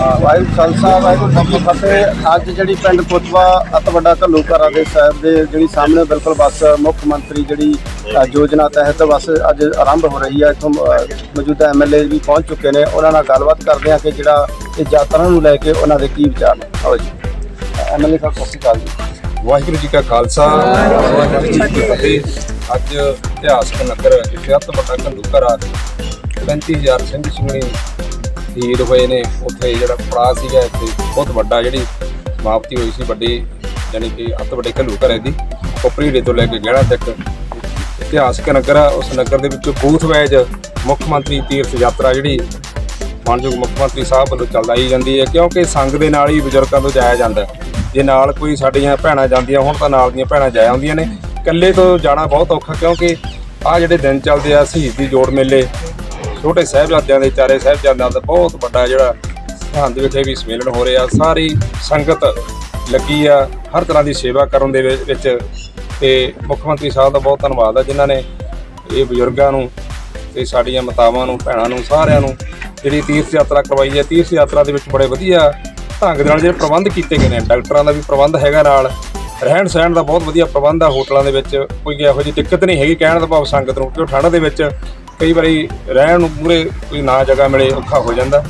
ਵਾਹਿਗੁਰੂ ਖਾਲਸਾ ਵਾਹਿਗੁਰੂ ਜੀ ਕੀ ਫਤਿਹ। ਅੱਜ ਜਿਹੜੀ ਪਿੰਡ ਕੋਤਵਾ ਅਤ ਵੱਡਾ ਘੱਲੂਘਾਰਾ ਦੇ ਸਾਹਿਬ ਦੇ ਜਿਹੜੀ ਸਾਹਮਣੇ ਬਿਲਕੁਲ ਬੱਸ ਮੁੱਖ ਮੰਤਰੀ ਜਿਹੜੀ ਯੋਜਨਾ ਤਹਿਤ ਬੱਸ ਅੱਜ ਆਰੰਭ ਹੋ ਰਹੀ ਹੈ ਇੱਥੋਂ ਅ, ਮੌਜੂਦਾ ਐਮਐਲਏ ਵੀ ਪਹੁੰਚ ਚੁੱਕੇ ਨੇ। ਉਹਨਾਂ ਨਾਲ ਗੱਲਬਾਤ ਕਰਦੇ ਹਾਂ ਕਿ ਜਿਹੜਾ ਇਹ ਯਾਤਰਾ ਨੂੰ ਲੈ ਕੇ ਉਹਨਾਂ ਦੇ ਕੀ ਵਿਚਾਰ ਨੇ। ਆਓ ਜੀ। ਐਮਐਲਏ ਸਾਹਿਬ ਸਤਿ ਸ਼੍ਰੀ ਅਕਾਲ ਜੀ। ਵਾਹਿਗੁਰੂ ਜੀ ਕਾ ਖਾਲਸਾ ਵਾਹਿਗੁਰੂ ਜੀ ਕੀ ਫਤਿਹ। ਅੱਜ ਇਤਿਹਾਸਕ ਨਗਰ ਇਤਿਹਾਸ ਵੱਡਾ ਘੱਲੂਘਾਰਾ 35000 ਸਿੰਘ ਸਿੰਘਣੀ ਸ਼ਹੀਦ ਹੋਏ ਨੇ। ਉੱਥੇ ਜਿਹੜਾ ਪੜਾਅ ਸੀਗਾ ਇੱਥੇ ਬਹੁਤ ਵੱਡਾ ਜਿਹੜੀ ਸਮਾਪਤੀ ਹੋਈ ਸੀ ਵੱਡੀ ਯਾਨੀ ਕਿ ਅੱਤ ਵੱਡੇ ਘੱਲੂ ਘੱਲੂਘਾਰੇ ਦੀ। ਕੋਪਰੀੜੇ ਤੋਂ ਲੈ ਕੇ ਗਹਿਣਾ ਤੱਕ। ਇਤਿਹਾਸਕ ਨਗਰ ਆ, ਉਸ ਨਗਰ ਦੇ ਵਿੱਚ ਬੂਥ ਵੈਜ ਮੁੱਖ ਮੰਤਰੀ ਤੀਰਥ ਯਾਤਰਾ ਜਿਹੜੀ ਮਾਨਯੋਗ ਮੁੱਖ ਮੰਤਰੀ ਸਾਹਿਬ ਵੱਲੋਂ ਚੱਲਦਾਈ ਜਾਂਦੀ ਹੈ, ਕਿਉਂਕਿ ਸੰਗ ਦੇ ਨਾਲ ਹੀ ਬਜ਼ੁਰਗਾਂ ਤੋਂ ਜਾਇਆ ਜਾਂਦਾ। ਜੇ ਨਾਲ ਕੋਈ ਸਾਡੀਆਂ ਭੈਣਾਂ ਜਾਂਦੀਆਂ ਹੁਣ ਤਾਂ ਨਾਲ ਦੀਆਂ ਭੈਣਾਂ ਜਾਇਆ ਹੁੰਦੀਆਂ ਨੇ। ਇਕੱਲੇ ਤੋਂ ਜਾਣਾ ਬਹੁਤ ਔਖਾ, ਕਿਉਂਕਿ ਆ ਜਿਹੜੇ ਦਿਨ ਚੱਲਦੇ ਆ, ਸ਼ਹੀਦੀ ਜੋੜ ਮੇਲੇ ਛੋਟੇ ਸਾਹਿਬਜ਼ਾਦਿਆਂ ਦੇ, ਚਾਰੇ ਸਾਹਿਬਜ਼ਾਦਿਆਂ ਦਾ ਬਹੁਤ ਵੱਡਾ ਜਿਹੜਾ ਸਰਹੰਦ ਵਿਖੇ ਵੀ ਸੰਮੇਲਨ ਹੋ ਰਿਹਾ। ਸਾਰੀ ਸੰਗਤ ਲੱਗੀ ਆ, ਹਰ ਤਰ੍ਹਾਂ ਦੀ ਸੇਵਾ ਕਰਨ ਦੇ ਵਿੱਚ ਤੇ ਮੁੱਖ ਮੰਤਰੀ ਸਾਹਿਬ ਦਾ ਬਹੁਤ ਧੰਨਵਾਦ ਆ, ਜਿਨ੍ਹਾਂ ਨੇ ਇਹ ਬਜ਼ੁਰਗਾਂ ਨੂੰ ਤੇ ਸਾਡੀਆਂ ਮਾਤਾਵਾਂ ਨੂੰ, ਭੈਣਾਂ ਨੂੰ, ਸਾਰਿਆਂ ਨੂੰ ਜਿਹੜੀ ਤੀਰਥ ਯਾਤਰਾ ਕਰਵਾਈ ਹੈ। ਤੀਰਥ ਯਾਤਰਾ ਦੇ ਵਿੱਚ ਬੜੇ ਵਧੀਆ ਢੰਗ ਦੇ ਨਾਲ ਜਿਹੜੇ ਪ੍ਰਬੰਧ ਕੀਤੇ ਗਏ ਨੇ। ਡਾਕਟਰਾਂ ਦਾ ਵੀ ਪ੍ਰਬੰਧ ਹੈਗਾ ਨਾਲ। ਰਹਿਣ ਸਹਿਣ ਦਾ ਬਹੁਤ ਵਧੀਆ ਪ੍ਰਬੰਧ ਆ ਹੋਟਲਾਂ ਦੇ ਵਿੱਚ। ਕੋਈ ਇਹੋ ਜਿਹੀ ਦਿੱਕਤ ਨਹੀਂ ਹੈਗੀ ਕਹਿਣ ਦਾ ਭਾਵ ਸੰਗਤ ਨੂੰ, ਕਿਉਂ ਠੰਡ ਦੇ ਵਿੱਚ ਕਈ ਵਾਰੀ ਰਹਿਣ ਨੂੰ ਪੂਰੇ ਕੋਈ ਨਾ ਜਗ੍ਹਾ ਮਿਲੇ, ਔਖਾ ਹੋ ਜਾਂਦਾ।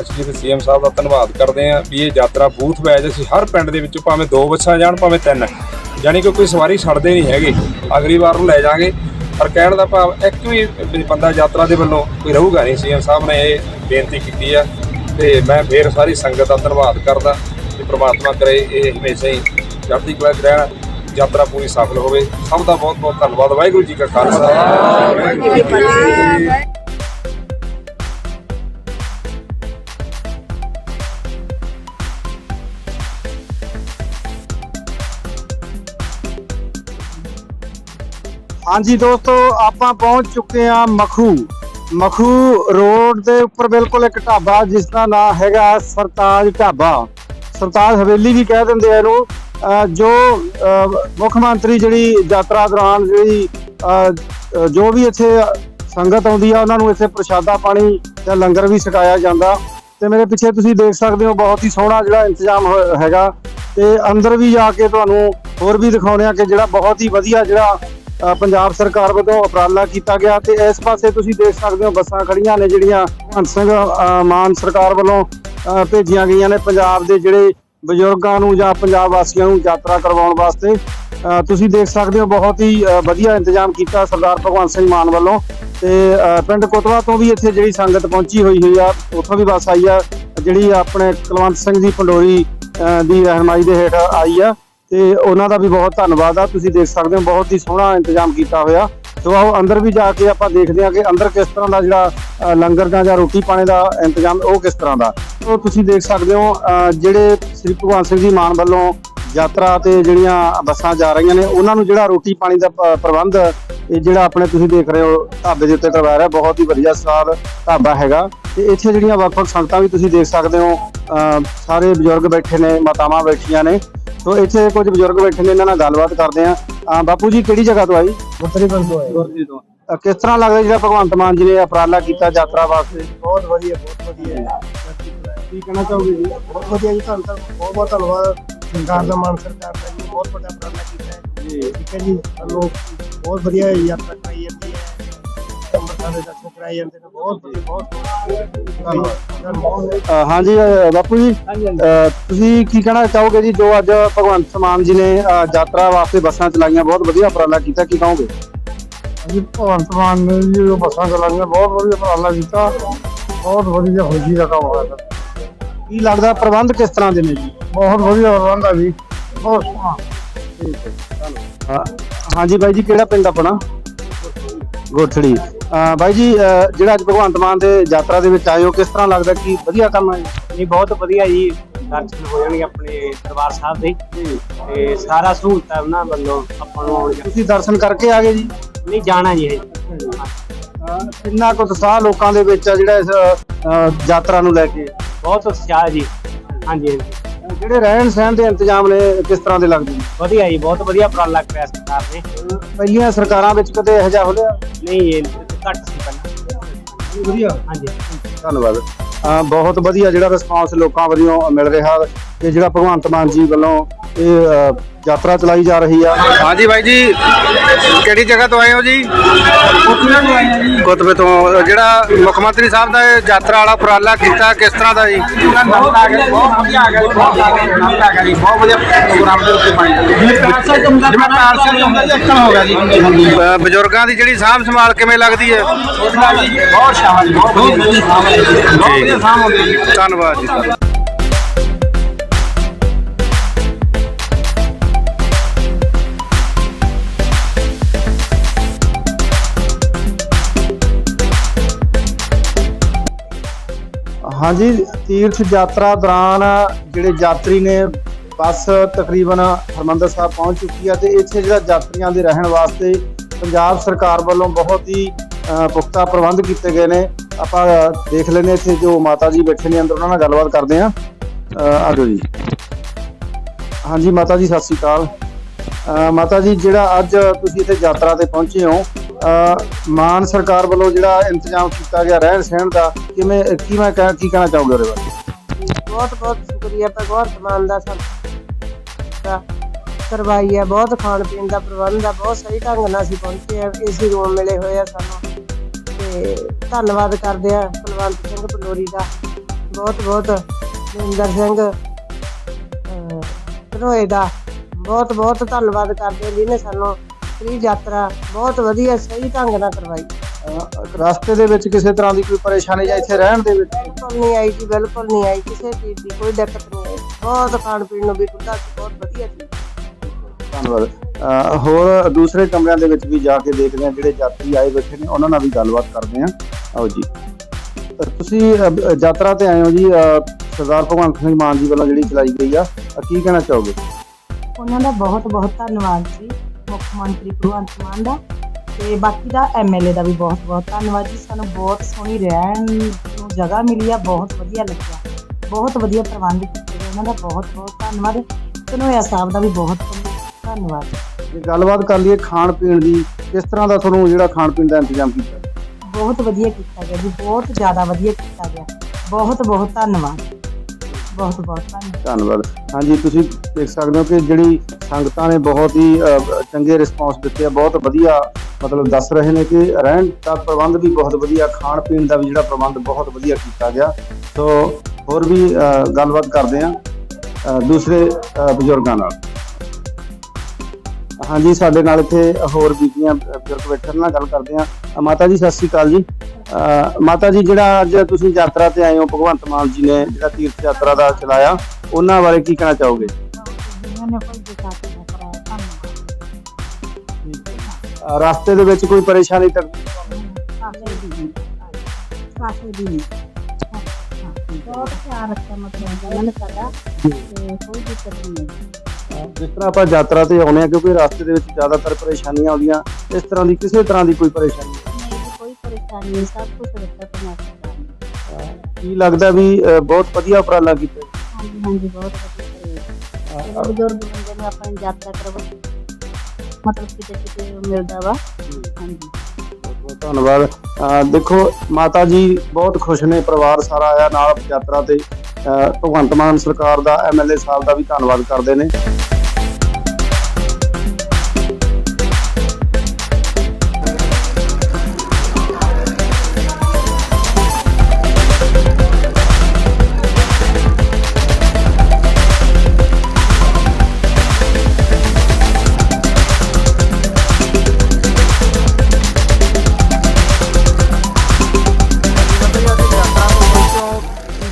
ਅਸੀਂ ਜੀ ਸੀਐਮ ਸਾਹਿਬ ਦਾ ਧੰਨਵਾਦ ਕਰਦੇ ਹਾਂ ਵੀ ਇਹ ਯਾਤਰਾ ਬੂਥ ਵੈਜ ਅਸੀਂ ਹਰ ਪਿੰਡ ਦੇ ਵਿੱਚ ਭਾਵੇਂ ਦੋ ਬੱਸਾਂ ਜਾਣ, ਭਾਵੇਂ ਤਿੰਨ। ਯਾਨੀ ਕਿ ਕੋਈ ਸਵਾਰੀ ਛੱਡਦੇ ਨਹੀਂ ਹੈਗੇ। ਅਗਲੀ ਵਾਰ ਨੂੰ ਲੈ ਜਾਾਂਗੇ। ਪਰ ਕਹਿਣ ਦਾ ਭਾਵ, ਇੱਕ ਵੀ ਬੰਦਾ ਯਾਤਰਾ ਦੇ ਵੱਲੋਂ ਕੋਈ ਰਹੂਗਾ ਨਹੀਂ। ਸੀਐਮ ਸਾਹਿਬ ਨੇ ਇਹ ਬੇਨਤੀ ਕੀਤੀ ਆ। ਤੇ ਮੈਂ ਫੇਰ ਸਾਰੀ ਸੰਗਤ ਦਾ ਧੰਨਵਾਦ ਕਰਦਾ। ਕਿ ਪ੍ਰਮਾਤਮਾ ਕਰੇ ਇਹ ਹਮੇਸ਼ਾ ਹੀ ਚੜ੍ਹਦੀ ਕਲਾ 'ਚ ਰਹਿਣ। ਯਾਤਰਾ ਪੂਰੀ ਸਫਲ ਹੋਵੇ। ਸਭ ਦਾ ਬਹੁਤ ਬਹੁਤ ਧੰਨਵਾਦ। ਵਾਹਿਗੁਰੂ ਜੀ ਕਾ ਖਾਲਸਾ। ਵਾਹਿਗੁਰੂ ਜੀ ਕੀ ਫਤਿਹ ਹਾਂਜੀ ਦੋਸਤੋ, ਆਪਾਂ ਪਹੁੰਚ ਚੁੱਕੇ ਆ ਮਖੂ। ਮਖੂ ਰੋਡ ਦੇ ਉੱਪਰ ਬਿਲਕੁਲ ਇੱਕ ਢਾਬਾ, ਜਿਸ ਦਾ ਨਾਮ ਹੈਗਾ ਸਰਤਾਜ ਢਾਬਾ। ਸਰਤਾਜ ਹਵੇਲੀ ਵੀ ਕਹਿ ਦਿੰਦੇ ਆ ਇਹਨੂੰ। ਜੋ ਮੁੱਖ ਮੰਤਰੀ ਜਿਹੜੀ ਯਾਤਰਾ ਦੌਰਾਨ ਜਿਹੜੀ ਜੋ ਵੀ ਇੱਥੇ ਸੰਗਤ ਆਉਂਦੀ ਆ, ਉਹਨਾਂ ਨੂੰ ਇੱਥੇ ਪ੍ਰਸ਼ਾਦਾ ਪਾਣੀ ਜਾਂ ਲੰਗਰ ਵੀ ਛਕਾਇਆ ਜਾਂਦਾ। ਤੇ ਮੇਰੇ ਪਿੱਛੇ ਤੁਸੀਂ ਦੇਖ ਸਕਦੇ ਹੋ, ਬਹੁਤ ਹੀ ਸੋਹਣਾ ਜਿਹੜਾ ਇੰਤਜ਼ਾਮ ਹੋ- ਹੈਗਾ। ਤੇ ਅੰਦਰ ਵੀ ਜਾ ਕੇ ਤੁਹਾਨੂੰ ਹੋਰ ਵੀ ਦਿਖਾਉਣੇ ਆ ਕਿ ਜਿਹੜਾ ਬਹੁਤ ਹੀ ਵਧੀਆ ਜਿਹੜਾ ਪੰਜਾਬ ਸਰਕਾਰ ਵੱਲੋਂ ਉਪਰਾਲਾ ਕੀਤਾ ਗਿਆ। ਤੇ ਇਸ ਪਾਸੇ ਤੁਸੀਂ ਦੇਖ ਸਕਦੇ ਹੋ, ਬੱਸਾਂ ਖੜੀਆਂ ਨੇ ਜਿਹੜੀਆਂ ਭਗਵੰਤ ਸਿੰਘ ਮਾਨ ਸਰਕਾਰ ਵੱਲੋਂ ਭੇਜੀਆਂ ਗਈਆਂ ਨੇ। ਪੰਜਾਬ ਦੇ ਜਿਹੜੇ ਬਜ਼ੁਰਗਾਂ ਨੂੰ ਜਾਂ ਪੰਜਾਬ ਵਾਸੀਆਂ ਨੂੰ ਯਾਤਰਾ ਕਰਵਾਉਣ ਵਾਸਤੇ ਤੁਸੀਂ ਦੇਖ ਸਕਦੇ ਹੋ ਬਹੁਤ ਹੀ ਵਧੀਆ ਇੰਤਜ਼ਾਮ ਕੀਤਾ ਸਰਦਾਰ ਭਗਵੰਤ ਸਿੰਘ ਮਾਨ ਵੱਲੋਂ ਤੇ ਪਿੰਡ ਕੋਤਵਾ ਤੋਂ ਵੀ ਇੱਥੇ ਜਿਹੜੀ ਸੰਗਤ ਪਹੁੰਚੀ ਹੋਈ ਹੋਈ ਆ, ਉੱਥੋਂ ਵੀ ਬੱਸ ਆਈ ਆ, ਜਿਹੜੀ ਆਪਣੇ ਕੁਲਵੰਤ ਸਿੰਘ ਦੀ ਪੰਡੋਰੀ ਦੀ ਰਹਿਨਮਾਈ ਦੇ ਹੇਠ ਆਈ ਆ ਤੇ ਉਹਨਾਂ ਦਾ ਵੀ ਬਹੁਤ ਧੰਨਵਾਦ ਆ। ਤੁਸੀਂ ਦੇਖ ਸਕਦੇ ਹੋ ਬਹੁਤ ਹੀ ਸੋਹਣਾ ਇੰਤਜ਼ਾਮ ਕੀਤਾ ਹੋਇਆ। ਸੋ ਆਓ ਅੰਦਰ ਵੀ ਜਾ ਕੇ ਆਪਾਂ ਦੇਖਦੇ ਹਾਂ ਕਿ ਅੰਦਰ ਕਿਸ ਤਰ੍ਹਾਂ ਦਾ ਜਿਹੜਾ ਲੰਗਰ ਦਾ ਜਾਂ ਰੋਟੀ ਪਾਣੀ ਦਾ ਇੰਤਜ਼ਾਮ ਉਹ ਕਿਸ ਤਰ੍ਹਾਂ ਦਾ। ਸੋ ਤੁਸੀਂ ਦੇਖ ਸਕਦੇ ਹੋ ਅ, ਜਿਹੜੇ ਸ੍ਰੀ ਭਗਵਾਨ ਸਿੰਘ ਜੀ ਮਾਨ ਵੱਲੋਂ ਯਾਤਰਾ ਤੇ ਜਿਹੜੀਆਂ ਬੱਸਾਂ ਜਾ ਰਹੀਆਂ ਨੇ ਉਹਨਾਂ ਨੂੰ ਜਿਹੜਾ ਰੋਟੀ ਪਾਣੀ ਦਾ ਪ੍ਰਬੰਧ ਇਹ ਜਿਹੜਾ ਆਪਣੇ ਤੁਸੀਂ ਦੇਖ ਰਹੇ ਹੋ ਢਾਬੇ ਦੇ ਉੱਤੇ ਕਰਵਾ ਰਿਹਾ ਬਹੁਤ ਹੀ ਵਧੀਆ ਸਵਾਦ ਢਾਬਾ ਹੈਗਾ। ਤੇ ਇੱਥੇ ਜਿਹੜੀਆਂ ਵੱਖ-ਵੱਖ ਸੰਗਤਾਂ ਵੀ ਤੁਸੀਂ ਦੇਖ ਸਕਦੇ ਹੋ ਸਾਰੇ ਬਜ਼ੁਰਗ ਬੈਠੇ ਨੇ ਮਾਤਾਵਾਂ ਬੈਠੀਆਂ ਨੇ। ਸੋ ਇੱਥੇ ਕੁਝ ਬਜ਼ੁਰਗ ਬੈਠੇ ਨੇ ਇਹਨਾਂ ਨਾਲ ਗੱਲਬਾਤ ਕਰਦੇ ਆ ਬਾਪੂ ਜੀ ਕਿਹੜੀ ਜਗ੍ਹਾ ਤੋਂ ਆਈ ਗੁਰਤਰੀ ਪਿੰਡ ਤੋਂ ਆਏ। ਗੁਰਜੀ ਤੋਂ ਕਿਸ ਤਰ੍ਹਾਂ ਲੱਗਦਾ ਜਿਹੜਾ ਭਗਵੰਤ ਮਾਨ ਜੀ ਨੇ ਉਪਰਾਲਾ ਕੀਤਾ ਯਾਤਰਾ ਵਾਸਤੇ? ਬਹੁਤ ਵਧੀਆ ਬਹੁਤ ਵਧੀਆ। ਕੀ ਕਹਿਣਾ ਚਾਹੋਗੇ ਜੀ? ਬਹੁਤ ਵਧੀਆ ਜੀ ਤੁਹਾਨੂੰ ਬਹੁਤ ਬਹੁਤ ਧੰਨਵਾਦ। ਸਰਕਾਰ ਦਾ ਮਾਨ ਸਰਕਾਰ ਦਾ ਜੀ ਬਹੁਤ ਵੱਡਾ ਹੈ ਠੀਕ ਹੈ ਜੀ। ਸਾਨੂੰ ਬਹੁਤ ਵਧੀਆ ਯਾਤਰਾ ਕਰਾਈ ਜਾਂਦੀ ਹੈ। ਅੰਮ੍ਰਿਤਸਰ ਦੇ ਦਰਸ਼ਨ ਕਰਾਏ ਜਾਂਦੇ ਨੇ ਬਹੁਤ ਵਧੀਆ ਬਹੁਤ ਧੰਨਵਾਦ। ਧੰਨਵਾਦ ਅ, ਹਾਂਜੀ ਬਾਪੂ ਜੀ ਤੁਸੀਂ ਕੀ ਕਹਿਣਾ ਚਾਹੋਗੇ ਜੀ ਜੋ ਅੱਜ ਭਗਵੰਤ ਮਾਨ ਜੀ ਨੇ ਯਾਤਰਾ ਵਾਸਤੇ ਬੱਸਾਂ ਚਲਾਈਆਂ ਬਹੁਤ ਵਧੀਆ ਉਪਰਾਲਾ ਕੀਤਾ ਕੀ ਕਹੋਗੇ? ਜੀ ਭਗਵੰਤ ਮਾਨ ਨੇ ਜੀ ਉਹ ਬੱਸਾਂ ਚਲਾਈਆਂ ਬਹੁਤ ਵਧੀਆ ਉਪਰਾਲਾ ਕੀਤਾ। ਬਹੁਤ ਵਧੀਆ ਹੋਈ ਦਾ ਕੰਮ ਹੋਇਆ। ਕੀ ਲੱਗਦਾ ਪ੍ਰਬੰਧ ਕਿਸ ਤਰ੍ਹਾਂ ਦੇ ਨੇ ਜੀ? ਬਹੁਤ ਵਧੀਆ ਪ੍ਰਬੰਧ ਆ ਜੀ। ਬਹੁਤ ਸੋਹਣਾ ਹਾਂ- ਹਾਂਜੀ ਬਾਈ ਜੀ ਕਿਹੜਾ ਪਿੰਡ ਆਪਣਾ? ਗੋਠੜੀ। ਅ, ਬਾਈ ਜੀ ਜਿਹੜਾ ਅੱਜ ਭਗਵੰਤ ਮਾਨ ਦੇ ਯਾਤਰਾ ਦੇ ਵਿੱਚ ਆਏ ਹੋ ਕਿਸ ਤਰ੍ਹਾਂ ਲੱਗਦਾ ਕਿ ਵਧੀਆ ਕੰਮ ਹੈ? ਜੀ? ਨਹੀਂ ਬਹੁਤ ਵਧੀਆ ਜੀ। ਦਰਸ਼ਨ ਹੋ ਜਾਣਗੇ ਆਪਣੇ ਦਰਬਾਰ ਸਾਹਿਬ ਦੇ। ਤੇ ਸਾਰਾ ਸਹੂਲਤਾਂ ਉਹਨਾਂ ਵੱਲੋਂ। ਆਪਾਂ ਨੂੰ ਆਉਣ ਜਾਣ ਤੁਸੀਂ ਦਰਸ਼ਨ ਕਰਕੇ ਆ ਗਏ ਜੀ? ਨਹੀਂ ਜਾਣਾ ਜੀ ਕਿੰਨਾ ਕੁ ਉਤਸ਼ਾਹ ਲੋਕਾਂ ਦੇ ਵਿੱਚ ਆ ਜਿਹੜਾ ਇਸ ਯਾਤਰਾ ਨੂੰ ਲੈ ਕੇ? ਬਹੁਤ ਉਤਸ਼ਾਹ ਜੀ। ਹਾਂਜੀ ਜਿਹੜੇ ਰਹਿਣ ਸਹਿਣ ਦੇ ਇੰਤਜ਼ਾਮ ਨੇ ਕਿਸ ਤਰ੍ਹਾਂ ਦੇ ਲੱਗਦੇ ਨੇ? ਵਧੀਆ ਜੀ ਬਹੁਤ ਵਧੀਆ ਉਪਰਾਲਾ ਕਰਿਆ ਸਰਕਾਰ ਨੇ। ਪਹਿਲੀਆਂ ਸਰਕਾਰਾਂ ਵਿੱਚ ਕਦੇ ਇਹੋ ਜਿਹਾ ਹੋਇਆ ਨਹੀਂ ਇਹ ਘੱਟ ਸੀ ਪਹਿਲਾਂ। ਵਧੀਆ। ਹਾਂਜੀ। ਧੰਨਵਾਦ। ਬਹੁਤ ਵਧੀਆ ਜਿਹੜਾ ਰਿਸਪਾਂਸ ਲੋਕਾਂ ਵੱਲੋਂ ਮਿਲ ਰਿਹਾ। ਤੇ ਜਿਹੜਾ ਭਗਵੰਤ ਮਾਨ ਜੀ ਵੱਲੋਂ ਇਹ ਯਾਤਰਾ ਚਲਾਈ ਜਾ ਰਹੀ ਆ। ਹਾਂਜੀ ਬਾਈ ਜੀ ਕਿਹੜੀ ਜਗ੍ਹਾ ਤੋਂ ਆਏ ਹੋ ਜੀ? ਕੁਤਬੇ ਤੋਂ ਜਿਹੜਾ ਮੁੱਖ ਮੰਤਰੀ ਸਾਹਿਬ ਦਾ ਇਹ ਯਾਤਰਾ ਵਾਲਾ ਉਪਰਾਲਾ ਕੀਤਾ ਕਿਸ ਤਰ੍ਹਾਂ ਦਾ ਜੀ? ਬਜ਼ੁਰਗਾਂ ਦੀ ਜਿਹੜੀ ਸਾਂਭ ਸੰਭਾਲ ਕਿਵੇਂ ਲੱਗਦੀ ਹੈ? ਬਹੁਤ ਸ਼ਾਬਾਸ਼ ਜੀ ਬਹੁਤ ਵਧੀਆ ਧੰਨਵਾਦ ਜੀ ਹਾਂਜੀ ਤੀਰਥ ਯਾਤਰਾ ਦੌਰਾਨ ਜਿਹੜੇ ਯਾਤਰੀ ਨੇ ਬੱਸ ਤਕਰੀਬਨ ਹਰਮੰਦਰ ਸਾਹਿਬ ਪਹੁੰਚ ਚੁੱਕੀ ਹੈ ਤੇ ਇੱਥੇ ਜਿਹੜਾ ਯਾਤਰੀਆਂ ਦੇ ਰਹਿਣ ਵਾਸਤੇ ਪੰਜਾਬ ਸਰਕਾਰ ਵੱਲੋਂ ਬਹੁਤ ਹੀ ਪੁਖਤਾ ਪ੍ਰਬੰਧ ਕੀਤੇ ਗਏ ਨੇ। ਆਪਾਂ ਦੇਖ ਲੈਨੇ ਇੱਥੇ ਜੋ ਮਾਤਾ ਜੀ ਬੈਠੇ ਨੇ ਅੰਦਰ ਉਹਨਾਂ ਨਾਲ ਗੱਲਬਾਤ ਕਰਦੇ ਹਾਂ। ਅ, ਆਜੋ ਜੀ। ਹਾਂਜੀ ਮਾਤਾ ਜੀ ਸਤਿ ਸ਼੍ਰੀ ਅਕਾਲ। ਮਾਤਾ ਜੀ ਜਿਹੜਾ ਅੱਜ ਤੁਸੀਂ ਇੱਥੇ ਯਾਤਰਾ ਤੇ ਪਹੁੰਚੇ ਹੋ ਮਾਨ ਸਰਕਾਰ ਵੱਲੋਂ ਜਿਹੜਾ ਇੰਤਜ਼ਾਮ ਕੀਤਾ ਗਿਆ ਰਹਿਣ ਸਹਿਣ ਦਾ, ਕਿਵੇਂ, ਕੀ ਮੈਂ ਕਹਿ- ਕੀ ਕਹਿਣਾ ਚਾਹੋਗੇ ਉਹਦੇ ਬਾਰੇ? ਬਹੁਤ ਬਹੁਤ ਸ਼ੁਕਰੀਆ ਭਗਵੰਤ ਮਾਨ ਦਾ ਸਾਨੂੰ ਦਾ ਕਰਵਾਈ ਹੈ। ਬਹੁਤ ਖਾਣ ਪੀਣ ਦਾ ਪ੍ਰਬੰਧ ਆ, ਬਹੁਤ ਸਹੀ ਢੰਗ ਨਾਲ ਅਸੀਂ ਪਹੁੰਚੇ ਆ ਏਸੀ ਰੂਮ ਮਿਲੇ ਹੋਏ ਆ ਸਾਨੂੰ। ਤੇ ਧੰਨਵਾਦ ਕਰਦੇ ਆ ਬਲਵੰਤ ਸਿੰਘ ਪੰਡੋਰੀ ਦਾ। ਬਹੁਤ ਬਹੁਤ ਮਹਿੰਦਰ ਸਿੰਘ ਧਨੋਏ ਦਾ। ਬਹੁਤ ਬਹੁਤ ਧੰਨਵਾਦ ਕਰਦੇ ਆ ਜਿਹਨੇ ਸਾਨੂੰ ਫ੍ਰੀ ਯਾਤਰਾ ਬਹੁਤ ਵਧੀਆ ਸਹੀ ਢੰਗ ਨਾਲ ਕਰਵਾਈ। ਰਸਤੇ ਦੇ ਵਿੱਚ ਕਿਸੇ ਤਰ੍ਹਾਂ ਦੀ ਕੋਈ ਪਰੇਸ਼ਾਨੀ ਜਾਂ ਇੱਥੇ ਰਹਿਣ ਦੇ ਵਿੱਚ? ਬਿਲਕੁਲ ਨਹੀਂ ਆਈ ਜੀ ਬਿਲਕੁਲ ਨਹੀਂ ਆਈ। ਕਿਸੇ ਚੀਜ਼ ਦੀ ਕੋਈ ਦਿੱਕਤ ਨਹੀਂ ਆਈ। ਬਹੁਤ ਖਾਣ ਪੀਣ ਨੂੰ ਵੀ ਖੁੱਲ੍ਹਾ ਸੀ ਬਹੁਤ ਵਧੀਆ ਸੀ। ਧੰਨਵਾਦ। ਹੋਰ ਦੂਸਰੇ ਕਮਰਿਆਂ ਦੇ ਵਿੱਚ ਵੀ ਜਾ ਕੇ ਦੇਖਦੇ ਹਾਂ ਜਿਹੜੇ ਯਾਤਰੀ ਆਏ ਬੈਠੇ ਨੇ ਉਹਨਾਂ ਨਾਲ ਵੀ ਗੱਲਬਾਤ ਕਰਦੇ ਹਾਂ। ਆਓ ਜੀ। ਤੁਸੀਂ ਯਾਤਰਾ ਤੇ ਆਏ ਹੋ ਜੀ ਸਰਦਾਰ ਭਗਵੰਤ ਸਿੰਘ ਮਾਨ ਜੀ ਵੱਲੋਂ ਜਿਹੜੀ ਚਲਾਈ ਗਈ ਆ ਕੀ ਕਹਿਣਾ ਚਾਹੋਗੇ? ਉਹਨਾਂ ਦਾ ਬਹੁਤ ਬਹੁਤ ਧੰਨਵਾਦ ਜੀ। ਮੁੱਖ ਮੰਤਰੀ ਭਗਵੰਤ ਮਾਨ ਦਾ ਤੇ ਬਾਕੀ ਦਾ ਐਮਐਲਏ ਦਾ ਵੀ ਬਹੁਤ ਬਹੁਤ ਧੰਨਵਾਦ ਜੀ। ਸਾਨੂੰ ਬਹੁਤ ਸੋਹਣੀ ਰਹਿਣ ਨੂੰ ਜਗ੍ਹਾ ਮਿਲੀ ਆ ਬਹੁਤ ਵਧੀਆ ਲੱਗਿਆ। ਬਹੁਤ ਵਧੀਆ ਪ੍ਰਬੰਧ ਕੀਤੇ ਗਏ ਉਹਨਾਂ ਦਾ ਬਹੁਤ ਬਹੁਤ ਧੰਨਵਾਦ। ਧਨੋਇਆ ਸਾਹਿਬ ਦਾ ਵੀ ਬਹੁਤ ਧੰਨਵਾਦ। ਜੇ ਗੱਲਬਾਤ ਕਰ ਲਈਏ ਖਾਣ ਪੀਣ ਦੀ ਕਿਸ ਤਰ੍ਹਾਂ ਦਾ ਤੁਹਾਨੂੰ ਜਿਹੜਾ ਖਾਣ ਪੀਣ ਦਾ ਇੰਤਜ਼ਾਮ ਕੀਤਾ? ਬਹੁਤ ਵਧੀਆ ਕੀਤਾ ਗਿਆ ਜੀ ਬਹੁਤ ਜ਼ਿਆਦਾ ਵਧੀਆ ਕੀਤਾ ਗਿਆ। ਬਹੁਤ ਬਹੁਤ ਧੰਨਵਾਦ। ਬਹੁਤ ਬਹੁਤ ਧੰਨਵਾਦ। ਧੰਨਵਾਦ। ਹਾਂਜੀ ਤੁਸੀਂ ਦੇਖ ਸਕਦੇ ਹੋ ਕਿ ਜਿਹੜੀ ਸੰਗਤਾਂ ਨੇ ਬਹੁਤ ਹੀ ਅ, ਚੰਗੇ ਰਿਸਪੌਂਸ ਦਿੱਤੇ ਆ ਬਹੁਤ ਵਧੀਆ ਮਤਲਬ ਦੱਸ ਰਹੇ ਨੇ ਕਿ ਰਹਿਣ ਦਾ ਪ੍ਰਬੰਧ ਵੀ ਬਹੁਤ ਵਧੀਆ ਖਾਣ ਪੀਣ ਦਾ ਵੀ ਜਿਹੜਾ ਪ੍ਰਬੰਧ ਬਹੁਤ ਵਧੀਆ ਕੀਤਾ ਗਿਆ। ਸੋ ਹੋਰ ਵੀ ਅ, ਗੱਲਬਾਤ ਕਰਦੇ ਆ ਦੂਸਰੇ ਅ, ਬਜ਼ੁਰਗਾਂ ਨਾਲ। ਹਾਂਜੀ ਸਾਡੇ ਨਾਲ ਇੱਥੇ ਹੋਰ ਬੀਬੀਆਂ ਅ, ਬਜ਼ੁਰਗ ਬੈਠੇ ਉਹਨਾਂ ਨਾਲ ਗੱਲ ਕਰਦੇ ਆ ਮਾਤਾ ਜੀ ਸਤਿ ਸ਼੍ਰੀ ਅਕਾਲ ਜੀ। ਮਾਤਾ ਜੀ, ਜਿਹੜਾ ਅੱਜ ਤੁਸੀਂ ਯਾਤਰਾ ਤੇ ਆਏ ਹੋ, ਭਗਵੰਤ ਮਾਨ ਜੀ ਨੇ ਜਿਹੜਾ ਤੀਰਥ ਯਾਤਰਾ ਦਾ ਚਲਾਇਆ, ਉਹਨਾਂ ਬਾਰੇ ਕੀ ਕਹਿਣਾ ਚਾਹੋਗੇ? ਰਸਤੇ ਦੇ ਵਿੱਚ ਕੋਈ ਪਰੇਸ਼ਾਨੀ ਤੱਕ ਕਾਸੇ ਦੀ ਨਹੀਂ? ਬਹੁਤ ਪਿਆਰ ਰੱਖਿਆ ਮਤਲਬ ਉਹਨਾਂ ਨੇ ਸਾਡਾ ਕੋਈ ਦਿੱਕਤ ਨਹੀਂ ਜਿਸ ਤਰ੍ਹਾਂ ਆਪਾਂ ਯਾਤਰਾ ਤੇ ਆਉਨੇ ਆ ਕਿਉਂਕਿ ਰਸਤੇ ਦੇ ਵਿੱਚ ਜ਼ਿਆਦਾਤਰ ਪਰੇਸ਼ਾਨੀਆਂ ਆਉਂਦੀਆਂ, ਇਸ ਤਰ੍ਹਾਂ ਦੀ ਕਿਸੇ ਤਰ੍ਹਾਂ ਦੀ ਕੋਈ ਪਰੇਸ਼ਾਨੀ ਨਹੀਂ ਸਭ ਕੁਝ ਰੱਖਿਆ ਪਰਮਾਤਮਾ ਨੇ ਕੀ ਲੱਗਦਾ ਵੀ ਬਹੁਤ ਵਧੀਆ ਉਪਰਾਲਾ ਕੀਤਾ? ਹਾਂਜੀ ਹਾਂਜੀ ਬਹੁਤ ਵਧੀਆ ਜਿਹੜੇ ਬਜ਼ੁਰਗ ਬੰਦੇ ਨੂੰ ਆਪਣੀ ਯਾਤਰਾ ਕਰਵਾ ਮਤਲਬ ਕਿਤੇ ਕਿਤੇ ਮਿਲਦਾ ਵਾ। ਹਾਂਜੀ। ਬਹੁਤ ਧੰਨਵਾਦ। ਅ, ਦੇਖੋ ਮਾਤਾ ਜੀ ਬਹੁਤ ਖੁਸ਼ ਨੇ ਪਰਿਵਾਰ ਸਾਰਾ ਆਇਆ ਨਾਲ ਯਾਤਰਾ ਤੇ। ਭਗਵੰਤ ਮਾਨ ਸਰਕਾਰ ਦਾ ਐਮਐਲਏ ਸਾਹਿਬ ਦਾ ਵੀ ਧੰਨਵਾਦ ਕਰਦੇ ਨੇ।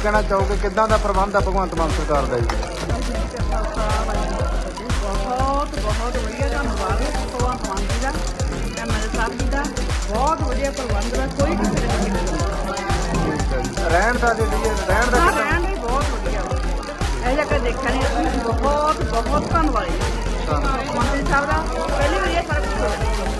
ਕਹਿਣਾ ਚਾਹੋਗੇ ਕਿੱਦਾਂ ਦਾ ਪ੍ਰਬੰਧ ਆ ਭਗਵੰਤ ਮਾਨ ਸਰਕਾਰ ਦਾ ਜੀ? ਬਹੁਤ ਵਧੀਆ ਧੰਨਵਾਦ ਜੀ ਦਾ ਐਮਐਲ ਸਾਹਿਬ ਬਹੁਤ ਵਧੀਆ ਪ੍ਰਬੰਧ ਦਾ ਕੋਈ ਬਹੁਤ ਵਧੀਆ ਇਹ ਜਿਹਾ ਕਦੇ ਦੇਖਿਆ ਬਹੁਤ ਬਹੁਤ ਧੰਨਵਾਦ ਮੰਤਰੀ ਸਾਹਿਬ ਦਾ ਪਹਿਲੀ ਵਾਰੀ ਇਹ ਸਰਵਿਸ